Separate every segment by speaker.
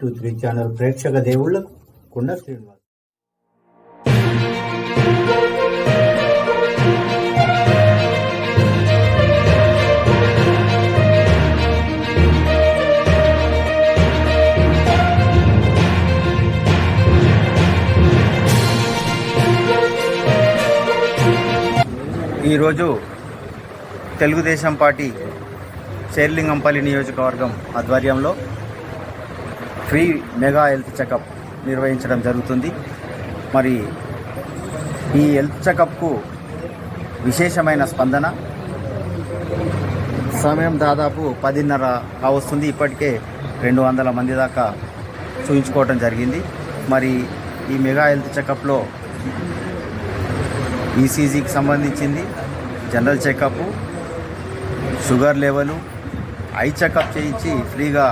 Speaker 1: Two three channel ప్రేక్షక దేవుళ్ళకు కుండ శ్రీనివాస్.
Speaker 2: ఈరోజు తెలుగుదేశం పార్టీ శేర్లింగంపల్లి నియోజకవర్గం ఆధ్వర్యంలో ఫ్రీ మెగా హెల్త్ చెకప్ నిర్వహించడం జరుగుతుంది. మరి ఈ హెల్త్ చెకప్కు విశేషమైన స్పందన? సమయం దాదాపు పదిన్నర కావస్తుంది ఇప్పటికే రెండు వందల మంది దాకా చూపించుకోవటం జరిగింది. మరి ఈ మెగా హెల్త్ చెకప్లో ఈసీజీకి సంబంధించింది general checkup sugar level eye checkup చేయించి ఫ్రీగా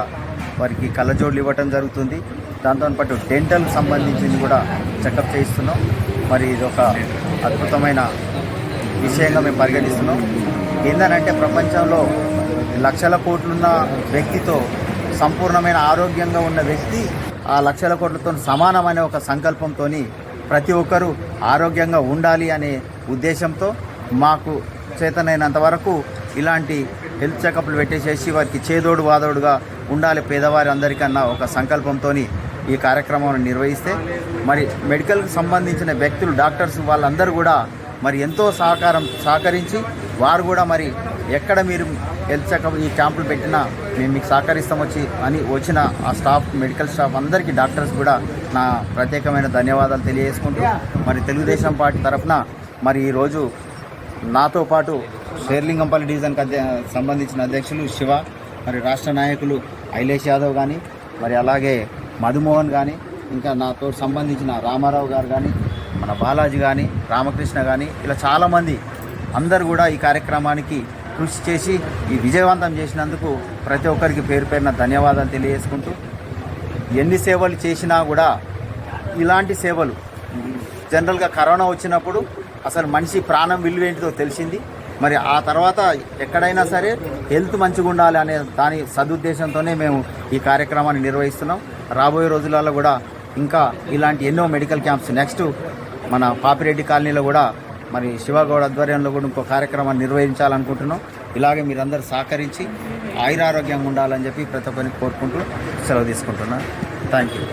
Speaker 2: వారికి కళ్ళజోడులు ఇవ్వటం జరుగుతుంది. దాంతో పాటు డెంటల్ సంబంధించింది కూడా చెకప్ చేయిస్తున్నాం. మరి ఇది ఒక అద్భుతమైన విషయంగా మేము పరిగణిస్తున్నాం. ఏందనంటే ప్రపంచంలో లక్షల కోట్లున్న వ్యక్తితో సంపూర్ణమైన ఆరోగ్యంగా ఉన్న వ్యక్తి ఆ లక్షల కోట్లతో సమానమనే ఒక సంకల్పంతో ప్రతి ఒక్కరూ ఆరోగ్యంగా ఉండాలి అనే ఉద్దేశంతో మాకు చేతనైనంత వరకు ఇలాంటి హెల్త్ చెకప్లు పెట్టేసేసి వారికి చేదోడు వాదోడుగా ఉండాలి పేదవారి అందరికన్నా ఒక సంకల్పంతో ఈ కార్యక్రమాన్ని నిర్వహిస్తే మరి మెడికల్కి సంబంధించిన వ్యక్తులు డాక్టర్స్ వాళ్ళందరూ కూడా మరి ఎంతో సహకారం సహకరించి వారు కూడా మరి ఎక్కడ మీరు హెల్త్ చెకప్ ఈ క్యాంపులు పెట్టినా మేము మీకు సహకరిస్తాం వచ్చి అని వచ్చిన ఆ స్టాఫ్ మెడికల్ స్టాఫ్ అందరికీ డాక్టర్స్ కూడా నా ప్రత్యేకమైన ధన్యవాదాలు తెలియజేసుకుంటూ మరి తెలుగుదేశం పార్టీ తరఫున మరి ఈరోజు నాతో పాటు షేర్లింగంపల్లి డివిజన్కి అధ్య సంబంధించిన అధ్యక్షులు శివ మరి రాష్ట్ర నాయకులు ఐలేష్ యాదవ్ కానీ మరి అలాగే మధుమోహన్ కానీ ఇంకా నాతో సంబంధించిన రామారావు గారు కానీ మన బాలాజీ కానీ రామకృష్ణ కానీ ఇలా చాలామంది అందరూ కూడా ఈ కార్యక్రమానికి కృషి చేసి ఈ విజయవంతం చేసినందుకు ప్రతి ఒక్కరికి పేరు పేరున ధన్యవాదాలు తెలియజేసుకుంటూ ఎన్ని సేవలు చేసినా కూడా ఇలాంటి సేవలు జనరల్గా కరోనా వచ్చినప్పుడు అసలు మనిషి ప్రాణం విలువేంటిదో తెలిసింది. మరి ఆ తర్వాత ఎక్కడైనా సరే హెల్త్ మంచిగా ఉండాలి అనే దాని సదుద్దేశంతోనే మేము ఈ కార్యక్రమాన్ని నిర్వహిస్తున్నాం. రాబోయే రోజులలో కూడా ఇంకా ఇలాంటి ఎన్నో మెడికల్ క్యాంప్స్ నెక్స్ట్ మన పాపిరెడ్డి కాలనీలో కూడా మరి శివగౌడ ఆధ్వర్యంలో కూడా ఇంకో కార్యక్రమాన్ని నిర్వహించాలనుకుంటున్నాం. ఇలాగే మీరందరూ సహకరించి ఆయురారోగ్యంగా ఉండాలని చెప్పి ప్రతి ఒక్కరిని కోరుకుంటూ సెలవు తీసుకుంటున్నాను. Thank you